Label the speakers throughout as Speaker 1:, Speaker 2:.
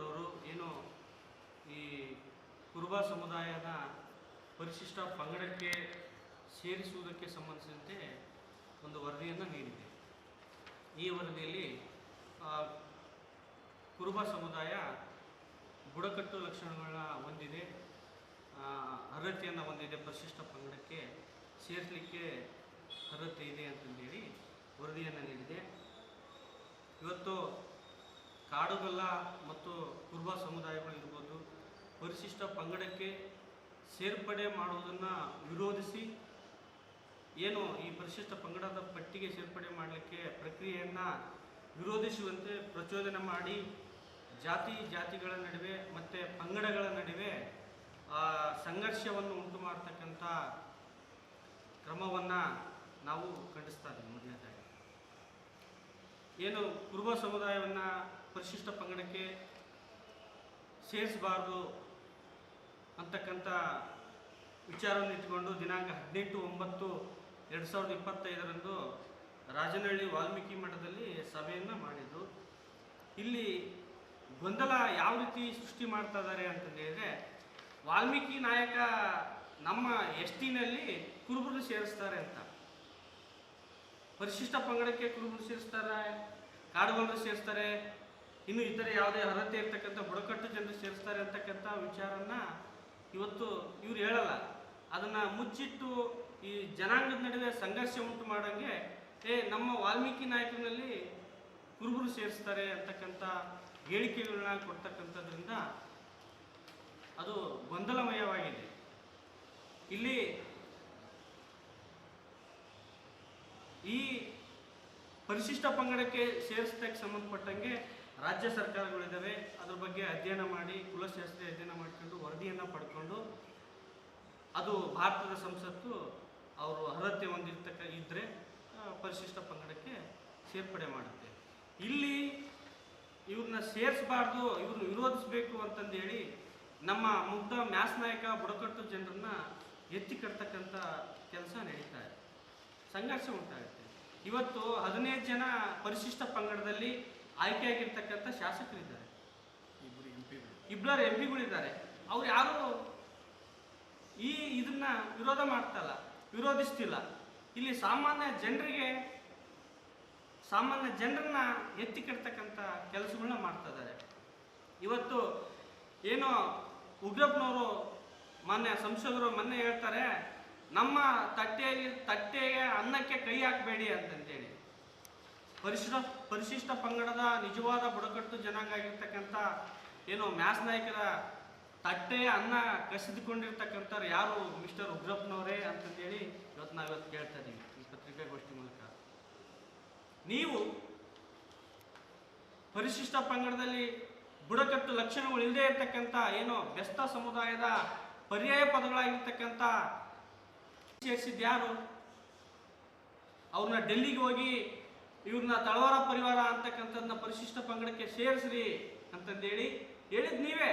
Speaker 1: ರವರು ಏನು ಈ ಕುರುಬ ಸಮುದಾಯದ ಪರಿಶಿಷ್ಟ ಪಂಗಡಕ್ಕೆ ಸೇರಿಸುವುದಕ್ಕೆ ಸಂಬಂಧಿಸಿದಂತೆ ಒಂದು ವರದಿಯನ್ನು ನೀಡಿದೆ. ಈ ವರದಿಯಲ್ಲಿ ಕುರುಬ ಸಮುದಾಯ ಬುಡಕಟ್ಟು ಲಕ್ಷಣಗಳನ್ನ ಹೊಂದಿದೆ ಅರ್ಹತೆಯನ್ನು ಹೊಂದಿದೆ, ಪರಿಶಿಷ್ಟ ಪಂಗಡಕ್ಕೆ ಸೇರಿಸಲಿಕ್ಕೆ ಅರ್ಹತೆ ಇದೆ ಅಂತಂದೇಳಿ ವರದಿಯನ್ನು ನೀಡಿದೆ. ಇವತ್ತು ಕಾಡುಗೊಲ್ಲ ಮತ್ತು ಕುರುಬ ಸಮುದಾಯಗಳು ಇರ್ಬೋದು, ಪರಿಶಿಷ್ಟ ಪಂಗಡಕ್ಕೆ ಸೇರ್ಪಡೆ ಮಾಡುವುದನ್ನು ವಿರೋಧಿಸಿ ಏನು ಈ ಪರಿಶಿಷ್ಟ ಪಂಗಡದ ಪಟ್ಟಿಗೆ ಸೇರ್ಪಡೆ ಮಾಡಲಿಕ್ಕೆ ಪ್ರಕ್ರಿಯೆಯನ್ನು ವಿರೋಧಿಸುವಂತೆ ಪ್ರಚೋದನೆ ಮಾಡಿ ಜಾತಿ, ಜಾತಿಗಳ ನಡುವೆ ಮತ್ತು ಪಂಗಡಗಳ ನಡುವೆ ಸಂಘರ್ಷವನ್ನು ಉಂಟು ಮಾಡ್ತಕ್ಕಂಥ ಕ್ರಮವನ್ನು ನಾವು ಖಂಡಿಸ್ತಾ ಇದ್ದೀವಿ ಮೊದಲನೇದಾಗಿ. ಏನು ಕುರುಬ ಸಮುದಾಯವನ್ನು ಪರಿಶಿಷ್ಟ ಪಂಗಡಕ್ಕೆ ಸೇರಿಸಬಾರ್ದು ಅಂತಕ್ಕಂಥ ವಿಚಾರವನ್ನು ಇಟ್ಟುಕೊಂಡು ದಿನಾಂಕ ಹದಿನೆಂಟು ಒಂಬತ್ತು ಎರಡು ಸಾವಿರದ ಇಪ್ಪತ್ತೈದರಂದು ರಾಜನಹಳ್ಳಿ ವಾಲ್ಮೀಕಿ ಮಠದಲ್ಲಿ ಸಭೆಯನ್ನು ಮಾಡಿದ್ದು. ಇಲ್ಲಿ ಗೊಂದಲ ಯಾವ ರೀತಿ ಸೃಷ್ಟಿ ಮಾಡ್ತಾ ಇದ್ದಾರೆ ಅಂತಂದೇಳಿದರೆ ವಾಲ್ಮೀಕಿ ನಾಯಕ ನಮ್ಮ ಎಸ್ ಟಿನಲ್ಲಿ ಕುರುಬರು ಸೇರಿಸ್ತಾರೆ ಅಂತ. ಪರಿಶಿಷ್ಟ ಪಂಗಡಕ್ಕೆ ಕುರುಬರು ಸೇರಿಸ್ತಾರೆ ಕಾಡುಗೊಲ್ಲರು ಸೇರಿಸ್ತಾರೆ ಇನ್ನು ಇತರೆ ಯಾವುದೇ ಅರ್ಹತೆ ಇರ್ತಕ್ಕಂಥ ಬುಡಕಟ್ಟು ಜನರು ಸೇರಿಸ್ತಾರೆ ಅಂತಕ್ಕಂಥ ವಿಚಾರನ ಇವತ್ತು ಇವ್ರು ಹೇಳಲ್ಲ. ಅದನ್ನು ಮುಚ್ಚಿಟ್ಟು ಈ ಜನಾಂಗದ ನಡುವೆ ಸಂಘರ್ಷ ಉಂಟು ಮಾಡಂಗೆ, ಏ, ನಮ್ಮ ವಾಲ್ಮೀಕಿ ನಾಯಕನಲ್ಲಿ ಕುರುಬರು ಸೇರಿಸ್ತಾರೆ ಅಂತಕ್ಕಂಥ ಹೇಳಿಕೆಗಳನ್ನ ಕೊಡ್ತಕ್ಕಂಥದ್ರಿಂದ ಅದು ಗೊಂದಲಮಯವಾಗಿದೆ. ಇಲ್ಲಿ ಈ ಪರಿಶಿಷ್ಟ ಪಂಗಡಕ್ಕೆ ಸೇರಿಸೋದಕ್ಕೆ ಸಂಬಂಧಪಟ್ಟಂಗೆ ರಾಜ್ಯ ಸರ್ಕಾರಗಳಿದ್ದಾವೆ ಅದ್ರ ಬಗ್ಗೆ ಅಧ್ಯಯನ ಮಾಡಿ, ಕುಲಶಾಸ್ತ್ರೀಯ ಅಧ್ಯಯನ ಮಾಡಿಕೊಂಡು, ವರದಿಯನ್ನು ಪಡ್ಕೊಂಡು, ಅದು ಭಾರತದ ಸಂಸತ್ತು ಅವರು ಅರ್ಹತೆ ಹೊಂದಿರ್ತಕ್ಕ ಇದ್ದರೆ ಪರಿಶಿಷ್ಟ ಪಂಗಡಕ್ಕೆ ಸೇರ್ಪಡೆ ಮಾಡುತ್ತೆ. ಇಲ್ಲಿ ಇವ್ರನ್ನ ಸೇರಿಸಬಾರ್ದು ಇವ್ರನ್ನ ವಿರೋಧಿಸಬೇಕು ಅಂತಂದೇಳಿ ನಮ್ಮ ಮುಗ್ಧ ಮ್ಯಾಸ್ ನಾಯಕ ಬುಡಕಟ್ಟು ಜನರನ್ನ ಎತ್ತಿ ಕಟ್ತಕ್ಕಂಥ ಕೆಲಸ ನಡೀತಾ ಇದೆ. ಸಂಘರ್ಷ ಉಂಟಾಗುತ್ತೆ. ಇವತ್ತು ಹದಿನೈದು ಜನ ಪರಿಶಿಷ್ಟ ಪಂಗಡದಲ್ಲಿ ಆಯ್ಕೆಯಾಗಿರ್ತಕ್ಕಂಥ ಶಾಸಕರಿದ್ದಾರೆ.
Speaker 2: ಇಬ್ಬರು ಎಂ ಪಿಗಳು
Speaker 1: ಇಬ್ಬರು ಎಂ ಪಿಗಳಿದ್ದಾರೆ ಅವ್ರು ಯಾರು ಈ ಇದನ್ನ ವಿರೋಧ ಮಾಡ್ತಲ್ಲ ವಿರೋಧಿಸ್ತಿಲ್ಲ. ಇಲ್ಲಿ ಸಾಮಾನ್ಯ ಜನರಿಗೆ ಸಾಮಾನ್ಯ ಜನರನ್ನ ಎತ್ತಿ ಕೆಡ್ತಕ್ಕಂಥ ಕೆಲಸಗಳನ್ನ ಮಾಡ್ತಾ ಇದ್ದಾರೆ. ಇವತ್ತು ಏನೋ ಉಗ್ರಪ್ಪನವರು ಮೊನ್ನೆ ಸಂಸದರು ಮೊನ್ನೆ ಹೇಳ್ತಾರೆ ನಮ್ಮ ತಟ್ಟೆಯಲ್ಲಿ ತಟ್ಟೆಗೆ ಅನ್ನಕ್ಕೆ ಕೈ ಹಾಕಬೇಡಿ ಅಂತಂತೇಳಿ. ಪರಿಶಿಷ್ಟ ಪರಿಶಿಷ್ಟ ಪಂಗಡದ ನಿಜವಾದ ಬುಡಕಟ್ಟು ಜನಾಂಗ ಆಗಿರ್ತಕ್ಕಂಥ ಏನು ಮ್ಯಾಸ್ ನಾಯಕರ ತಟ್ಟೆ ಅನ್ನ ಕಸಿದುಕೊಂಡಿರ್ತಕ್ಕಂಥವ್ರು ಯಾರು? ಮಿಸ್ಟರ್ ಉಗ್ರಪ್ಪನವರೇ ಅಂತಂದೇಳಿ ಇವತ್ತು ನಾವು ಇವತ್ತು ಕೇಳ್ತಾ ಇದ್ದೀವಿ ಈ ಪತ್ರಿಕಾಗೋಷ್ಠಿ ಮೂಲಕ. ನೀವು ಪರಿಶಿಷ್ಟ ಪಂಗಡದಲ್ಲಿ ಬುಡಕಟ್ಟು ಲಕ್ಷಣಗಳು ಇಲ್ಲದೆ ಇರ್ತಕ್ಕಂಥ ಏನು ಬೆಸ್ತ ಸಮುದಾಯದ ಪರ್ಯಾಯ ಪದಗಳಾಗಿರ್ತಕ್ಕಂಥ ಸೇರಿಸಿದ್ದು ಯಾರು? ಅವ್ರನ್ನ ಡೆಲ್ಲಿಗೆ ಹೋಗಿ ಇವ್ರನ್ನ ತಳವಾರ ಪರಿವಾರ ಅಂತಕ್ಕಂಥದ್ದನ್ನ ಪರಿಶಿಷ್ಟ ಪಂಗಡಕ್ಕೆ ಸೇರಿಸ್ರಿ ಅಂತಂದೇಳಿ ಹೇಳಿದ್ ನೀವೇ.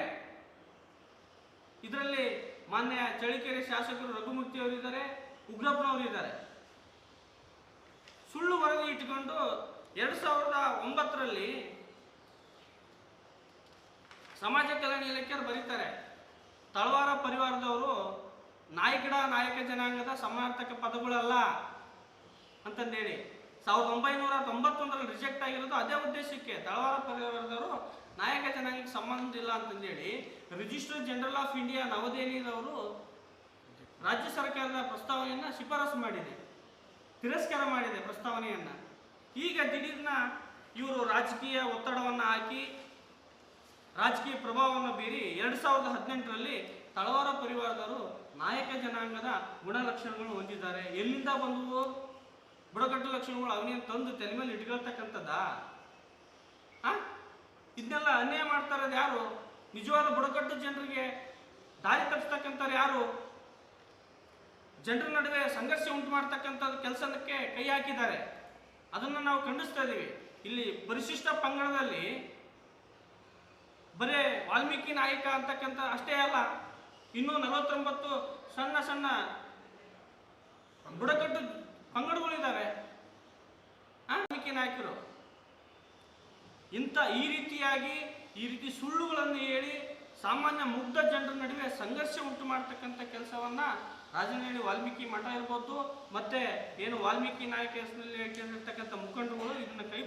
Speaker 1: ಇದರಲ್ಲಿ ಮಾನ್ಯ ಚಳಿಕೆರೆ ಶಾಸಕರು ರಘುಮೂರ್ತಿ ಅವರು ಇದ್ದಾರೆ ಉಗ್ರಪ್ಪನವರು ಇದ್ದಾರೆ. ಸುಳ್ಳು ವರದಿ ಇಟ್ಟುಕೊಂಡು ಎರಡು ಸಾವಿರದ ಒಂಬತ್ತರಲ್ಲಿ ಸಮಾಜ ಕಲ್ಯಾಣ ಇಲಾಖೆಯವರು ಬರೀತಾರೆ. ತಳವಾರ ಪರಿವಾರದವರು ನಾಯಕಡ ನಾಯಕ ಜನಾಂಗದ ಸಮಾನಾರ್ಥಕ ಪದಗಳಲ್ಲ ಅಂತಂದೇಳಿ. ಸಾವಿರದ ಒಂಬೈನೂರ ತೊಂಬತ್ತೊಂದರಲ್ಲಿ ರಿಜೆಕ್ಟ್ ಆಗಿರೋದು ಅದೇ ಉದ್ದೇಶಕ್ಕೆ ತಳವಾರ ಪರಿವಾರದವರು ನಾಯಕ ಜನಾಂಗಕ್ಕೆ ಸಂಬಂಧ ಇಲ್ಲ ಅಂತಂದೇಳಿ ರಿಜಿಸ್ಟರ್ ಜನರಲ್ ಆಫ್ ಇಂಡಿಯಾ ನವದೆಹಲಿಯವರು ರಾಜ್ಯ ಸರ್ಕಾರದ ಪ್ರಸ್ತಾವನೆಯನ್ನು ಶಿಫಾರಸು ಮಾಡಿದೆ, ತಿರಸ್ಕಾರ ಮಾಡಿದೆ ಪ್ರಸ್ತಾವನೆಯನ್ನು. ಈಗ ದಿಢೀರ್ನ ಇವರು ರಾಜಕೀಯ ಒತ್ತಡವನ್ನು ಹಾಕಿ, ರಾಜಕೀಯ ಪ್ರಭಾವವನ್ನು ಬೀರಿ ಎರಡು ಸಾವಿರದ ಹದಿನೆಂಟರಲ್ಲಿ ತಳವಾರ ಪರಿವಾರದವರು ನಾಯಕ ಜನಾಂಗದ ಗುಣಲಕ್ಷಣಗಳು ಹೊಂದಿದ್ದಾರೆ. ಎಲ್ಲಿಂದ ಬಂದವು? ಬುಡಕಟ್ಟು ಲಕ್ಷಣಗಳು ಅವನೇನು ತಂದು ತಲೆ ಮೇಲೆ ಇಟ್ಕೊಳ್ತಕ್ಕಂಥದ್ದಾ? ಆ ಇದನ್ನೆಲ್ಲ ಅನ್ಯಾಯ ಮಾಡ್ತಾ ಇರೋದು ಯಾರು? ನಿಜವಾದ ಬುಡಕಟ್ಟು ಜನರಿಗೆ ದಾರಿ ತಪ್ಪಿಸ್ತಕ್ಕಂಥವ್ರು ಯಾರು? ಜನರ ನಡುವೆ ಸಂಘರ್ಷ ಉಂಟು ಮಾಡ್ತಕ್ಕಂಥ ಕೆಲಸಕ್ಕೆ ಕೈ ಹಾಕಿದ್ದಾರೆ. ಅದನ್ನು ನಾವು ಖಂಡಿಸ್ತಾ ಇದ್ದೀವಿ. ಇಲ್ಲಿ ಪರಿಶಿಷ್ಟ ಪಂಗಡದಲ್ಲಿ ಬರೇ ವಾಲ್ಮೀಕಿ ನಾಯಕ ಅಂತಕ್ಕಂಥ ಅಷ್ಟೇ ಅಲ್ಲ, ಇನ್ನೂ ನಲವತ್ತೊಂಬತ್ತು ಸಣ್ಣ ಸಣ್ಣ ಬುಡಕಟ್ಟು ವಾಲ್ಮೀಕಿ ನಾಯಕರು. ಇಂಥ ಈ ರೀತಿಯಾಗಿ, ಈ ರೀತಿ ಸುಳ್ಳುಗಳನ್ನು ಹೇಳಿ ಸಾಮಾನ್ಯ ಮುಗ್ಧ ಜನರ ನಡುವೆ ಸಂಘರ್ಷ ಉಂಟು ಮಾಡ್ತಕ್ಕಂಥ ಕೆಲಸವನ್ನ ರಾಜನಹಳ್ಳಿ ವಾಲ್ಮೀಕಿ ಮಠ ಇರ್ಬೋದು, ಮತ್ತೆ ಏನು ವಾಲ್ಮೀಕಿ ನಾಯಕ ಹೆಸರಿನಲ್ಲಿ ಹೇಳ್ಕೊಂಡಿರ್ತಕ್ಕಂಥ ಮುಖಂಡರುಗಳು ಇದನ್ನ ಕೈ